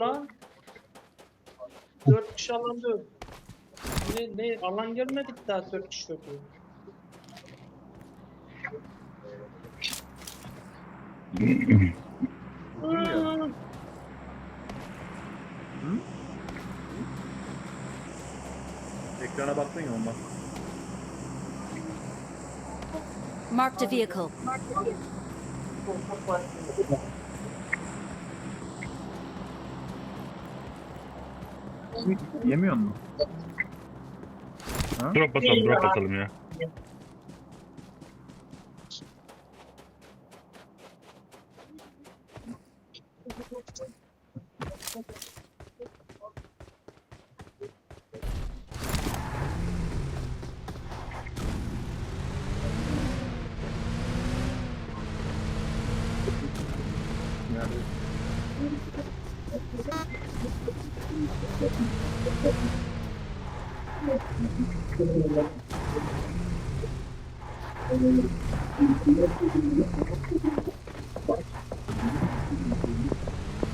lan. Dört kişi alanda öldü. Ne, ne alan gelmedik daha dört kişi öldü. Aa, Ekrana baktın ya ondan. Marked a vehicle. Yemiyor mu? Drop basalım, drop basalım ya. Yani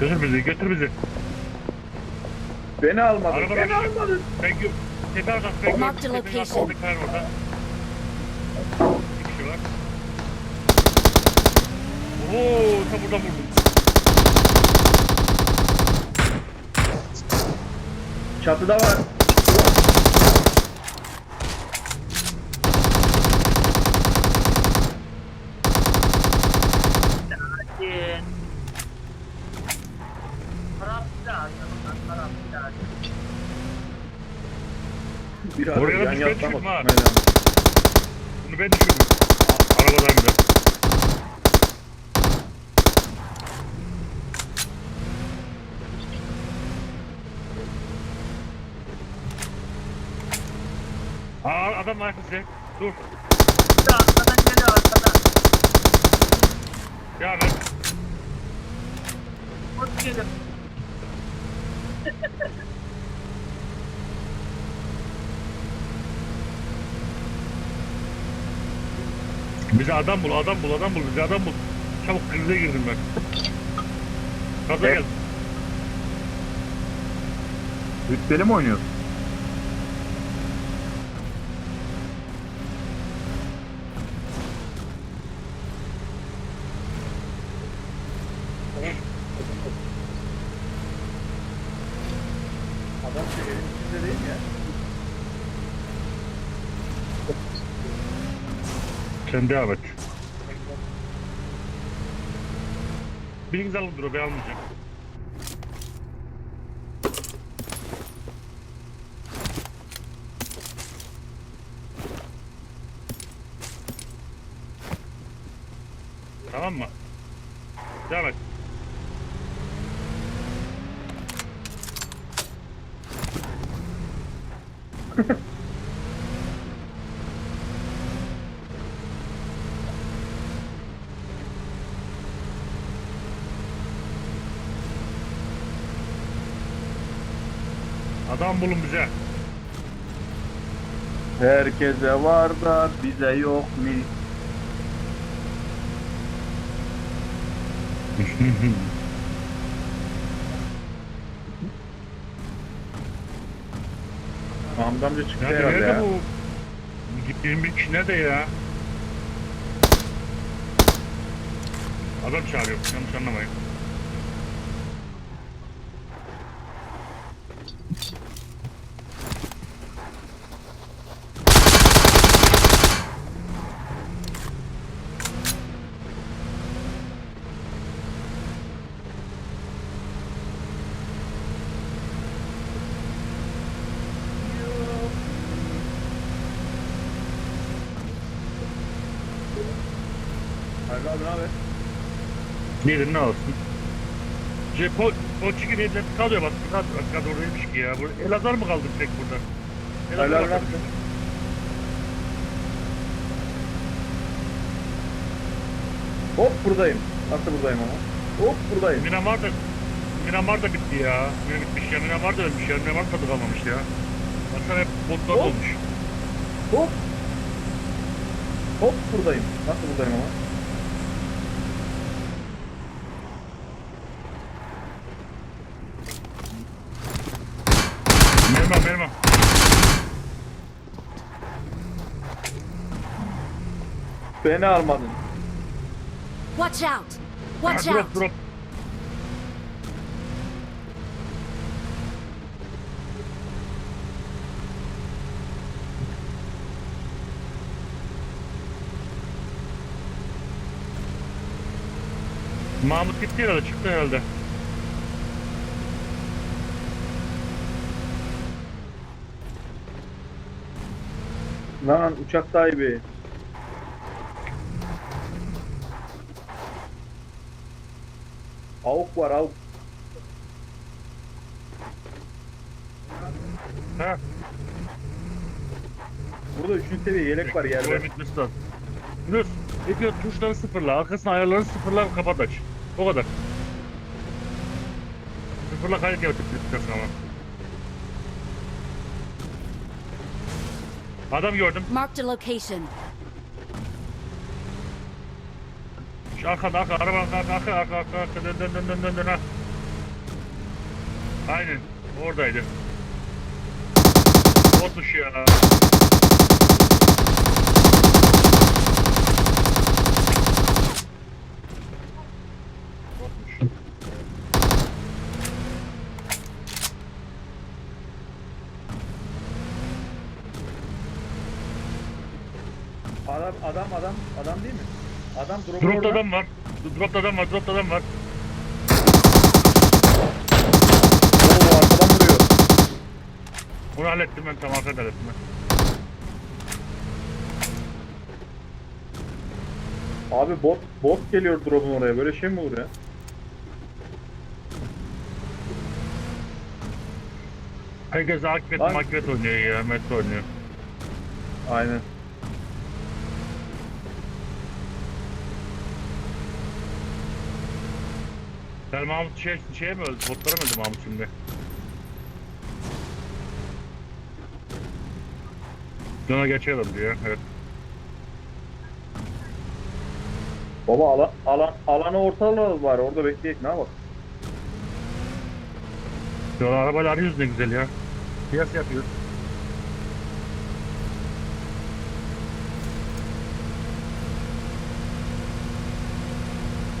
Götür bizi, götür bizi. beni almadın. Araba beni almadın. Ben gö... Tepe arkası, ben gördüm. Marked the Tepenin location. arkasında kar orada. Bir kişi var. Oo, tam buradan vurdum. Çatıda var. Bir yattı ama düşme ha. Bunu ben düşürdüm. Arabadan bir de. Aa adam arkası. Dur. Arkadan geliyor arkadan. Ya ben Hoş geldin. bize adam bul, adam bul, adam bul, bize adam bul. Çabuk krize girdim ben. Gaza Evet. gel. Rütbeli mi oynuyorsun? Adam şey evin içinde değil mi ya? Kendi evet. Biriniz alın dur, ben almayacağım. Tamam mı? Devam et. Adam bulun bize. Herkese var da bize yok mu? Mahmut amca çıktı Nerede, herhalde nerede ya. bu? 21 kişi nerede ya? Adam çağırıyor. Yanlış anlamayın. Hayırlı abi ne haber? Nedir ne olsun? Şey, po, Ponçiki neydiler kalıyor bak. Kadro, kadro oradaymış ki ya. Burada, Elazar mı kaldı tek burada? Abi ne kaldı. Hop buradayım. Nasıl buradayım ama? Hop buradayım. Minamar da Minamar da bitti ya. Mina bitmiş ya. Minamar da ölmüş ya. Minamar tadı kalmamış ya. Baksana hep botlar Hop. olmuş. Hop. Hop buradayım. Nasıl buradayım ama? Benim am. Beni almadın. Watch out. Watch out. Drop, drop. Mahmut gitti herhalde çıktı herhalde. Lan uçak sahibi. Avuk var avuk. Ha, Burada üçüncü seviye yelek var yerde. bitmesi lazım. Yunus, Ekio tuşları sıfırla, arkasına ayarlarını sıfırla, kapat aç. O kadar. Sıfırla kayıt yapıp ama. Adam gördüm. Marked a location. Şu arkada, arka, arabanın arka, arka, arka, arka, arka, dön, dön, dön, dön, dön, dön, ha. Aynen, oradaydı. O tuş ya. Adam adam adam adam değil mi? Adam drop Dropta orada. adam var. Dropta adam var, dropta adam var. Oo, arkadan vuruyor. Onu hallettim ben, tamam hallettim ben. Abi bot bot geliyor drop'un oraya. Böyle şey mi olur ya? Herkes akibet Lan- oynuyor ya, Metro oynuyor. Aynen. Sen Mahmut şey, şeye mi öldü? Botlara mı öldü Mahmut şimdi? Döne geçelim diyor. Evet. Baba alan alan alanı ortalığı var. Orada bekleyek ne yapalım? Ya arabayla arıyoruz ne güzel ya. Piyas yapıyoruz.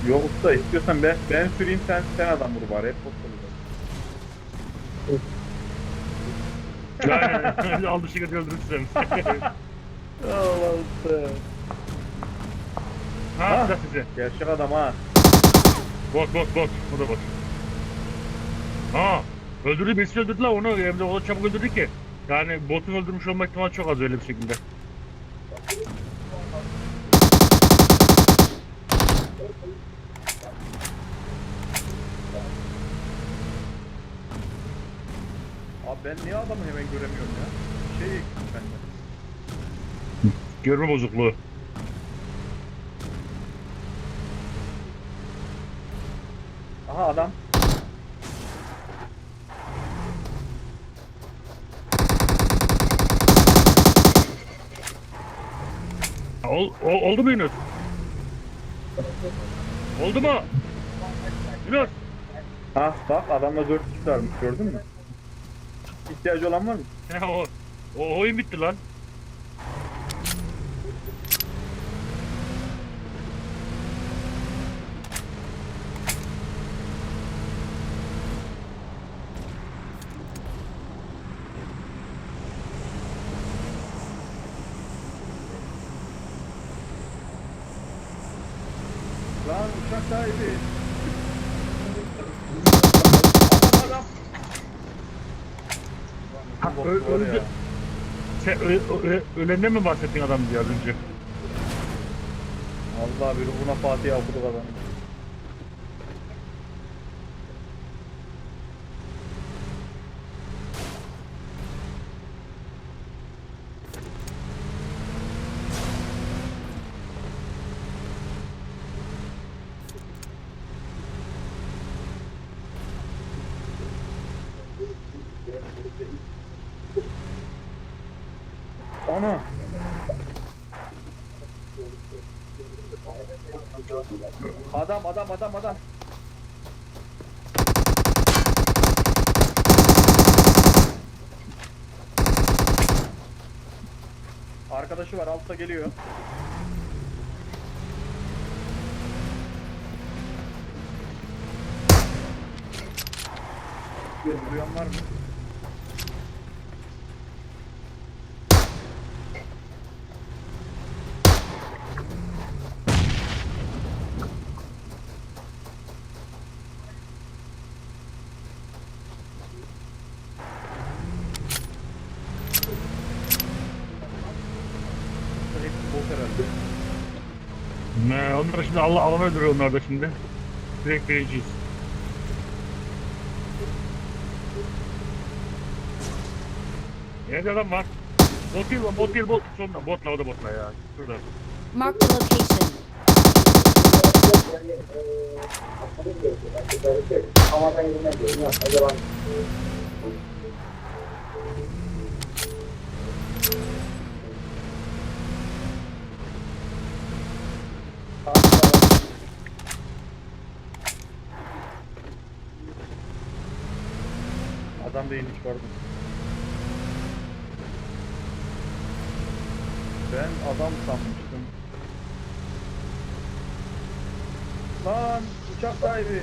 Yok usta istiyorsan ben ben süreyim sen sen adam vur bari. Hep. Yani aldı şirket öldürürsün. Allah usta. ha, Ha. size. Gerçek adam ha. Bot bot bot. O da bot. Ha, öldürdü birisi öldürdü lan onu. Hem de o da çabuk öldürdü ki. Yani botun öldürmüş olma ihtimali çok az öyle bir şekilde. Ben niye adamı hemen göremiyorum ya? Şey eksik bende. Görme bozukluğu. Aha adam. Ol, ol- oldu mu Yunus? Oldu mu? Yunus. Ha bak adamla 4 kişi varmış gördün mü? İhtiyacı olan var mı? O, o oyun bitti lan. Lan uçak sahibi. Adam adam. Bot ö- var öldü. ya. Sen ö- ö- ölenden mi bahsettin adam diye az önce? Allah bir ruhuna Fatiha okuduk adam. Ana. Adam adam adam adam. Arkadaşı var altta geliyor. Duyan var mı? Bot herhalde. Ne, onlar şimdi Allah alan öldürüyor onlar da şimdi. Direkt vereceğiz. Nerede adam var? Bot değil lan, bot değil, bot. Sonunda botla, o da botla ya. Şurada. Marked a location. Adam da iniş vardı. Ben adam sanmıştım. Lan uçak sahibi.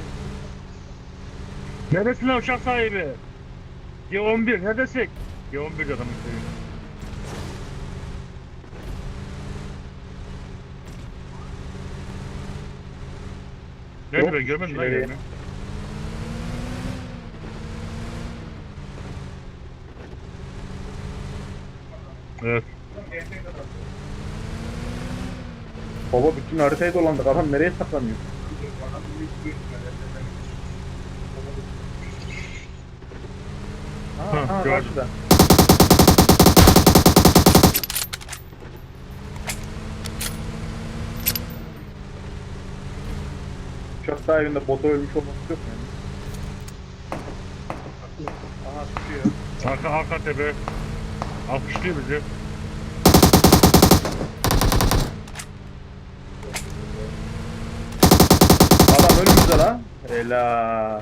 Neredesin lan uçak sahibi? G11, neredesin? G11 adamın şeyi. Nerede ben görmedim lan yerini. Evet. Baba bütün haritayı dolandık. Adam nereye saklanıyor? Ha, ha, gördüm. karşıda. Uçak sahibinde bota ölmüş olması yok mu yani? Aha tutuyor. Arka arka tepe. Alkışlıyor bizi. Adam önümüzde lan. Helal.